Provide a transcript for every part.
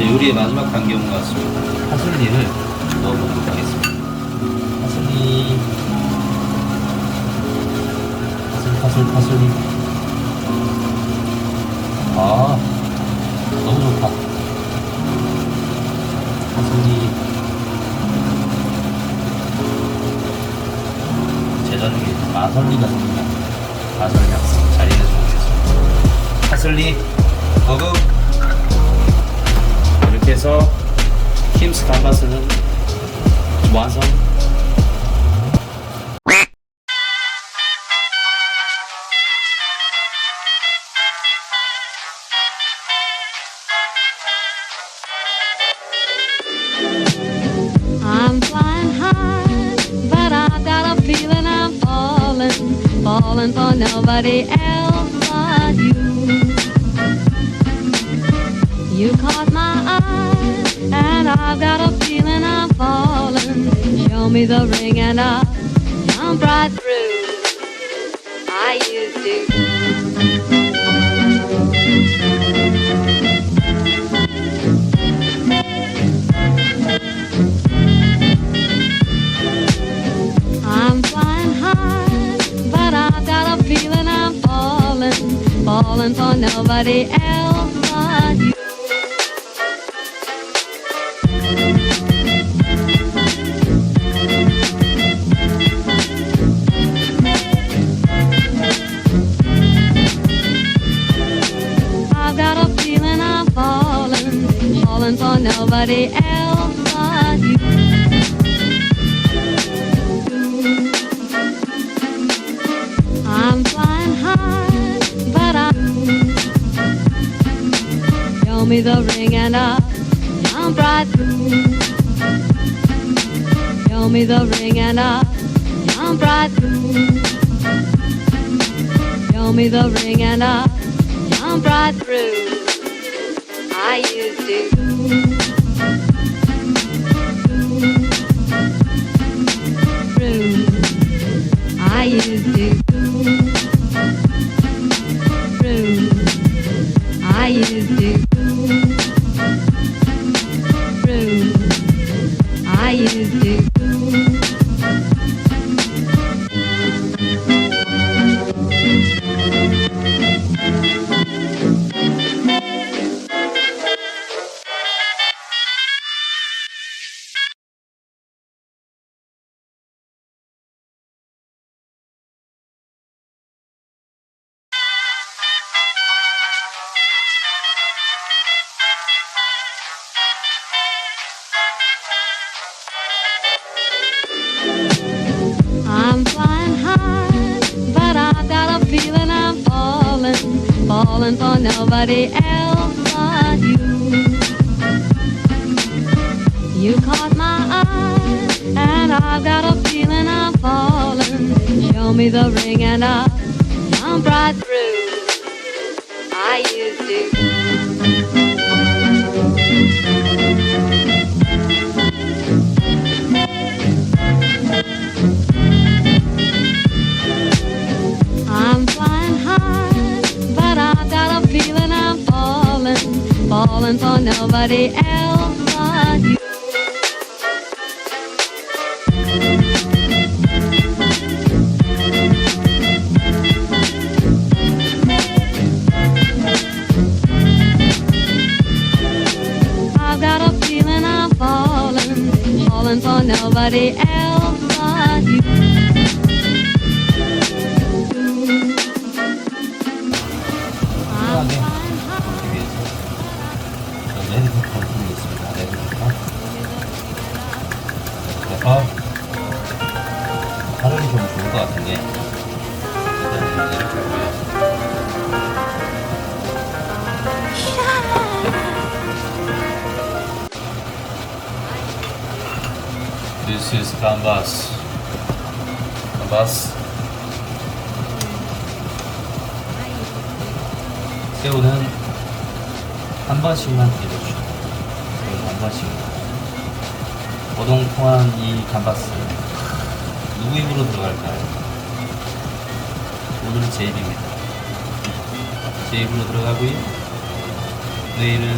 이제 요리의 마지막 단계 온것 같습니다. 파슬리를 넣어보도록 하겠습니다. 파슬리, 파슬, 파슬, 파슬리. 아, 너무 좋다. 파슬리. 제자 중에 마설리가 생긴다. 마설리 이렇게 해서 킴스 감바스는 완성. I'm flying high, but I've got a feeling I'm falling, falling for nobody else but you. You caught my eye, and I've got a feeling I'm falling. Show me the ring and I'll jump right through. I used to. I'm flying high, but I've got a feeling I'm falling, falling for nobody else nobody else but you. I'm falling, fallin' for nobody else I'm flying high, but I show me the ring and I'll jump right through. Show me the ring and I'll jump right through. Show me the ring and I'll jump right through. I used to. I used to. For nobody else but you. You caught my eye, and I've got a feeling I'm falling. Show me the ring and I'll jump right through. I used to. For nobody else but you. I've got a feeling I'm falling, falling for nobody else 어, 발음이 좀 좋은 것 같은 게 일단 이렇게 하고요. This is canvas. canvas. 새우는 한 번씩만. 새우는 한 번씩. 오동통한 이 감바스 누구 입으로 들어갈까요? 오늘은 제 입입니다. 제 입으로 들어가고요. 내일은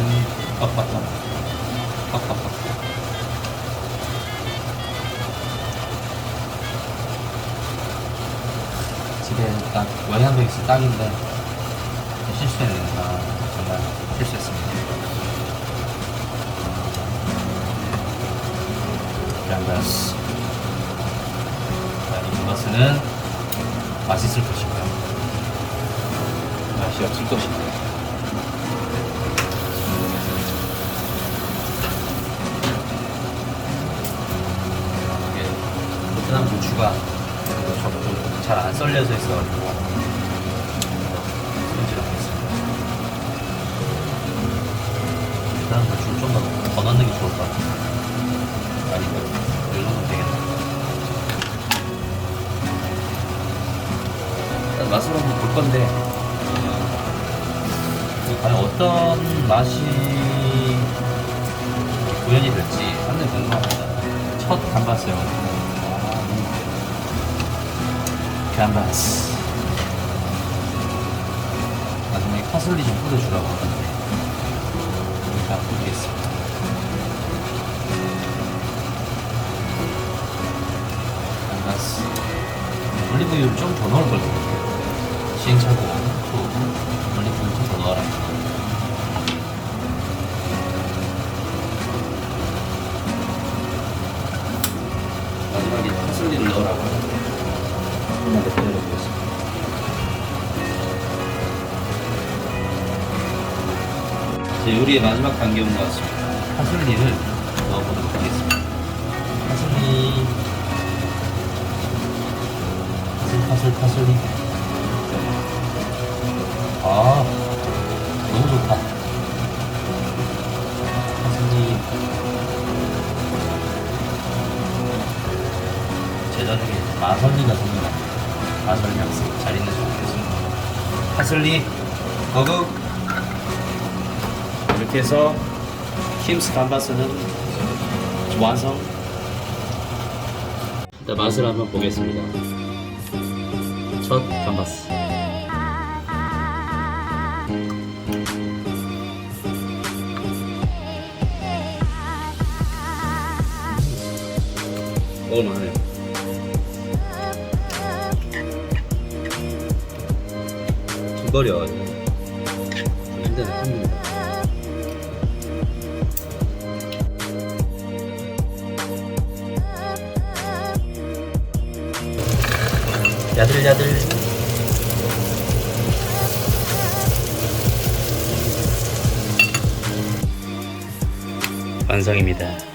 집에 딱 와인 한병 있으면 딱인데 실수했습니다. 란다스. 자, 이 돈가스는 맛있을 것인가요? 맛이 없을? 이게 베트남 고추가 잘안 썰려져 있어가지고 손질하겠습니다. 베트남 고추를 좀더 넣는 게 좋을 것 같아요. 맛을 한번 볼 건데 과연 어떤 맛이 구현이 될지 상당히 궁금합니다. 첫 단맛이요. 간바스. 마지막에 파슬리 좀 뿌려주라고 하던데. 일단 뿌리겠습니다. 간바스. 올리브유를 좀 더 넣을 걸. 시행착오 후 올리브유 좀더 넣어라. 마지막에 파슬리를 넣으라고. 조금만 더 기다려보겠습니다. 제 요리의 마지막 단계 온것 같습니다. 파슬리를 넣어보도록 하겠습니다. 파슬리, 파슬, 파슬, 파슬리. 중에 마설리가 생각나. 마설리 학생 잘 있는지 모르겠습니다. 파슬리, 거국. 이렇게 해서 킴스 감바스는 완성. 일단 맛을 한번 보겠습니다. 첫 감바스. 먹을만해요. 좀 힘드네 힘듭니다. 야들야들 완성입니다.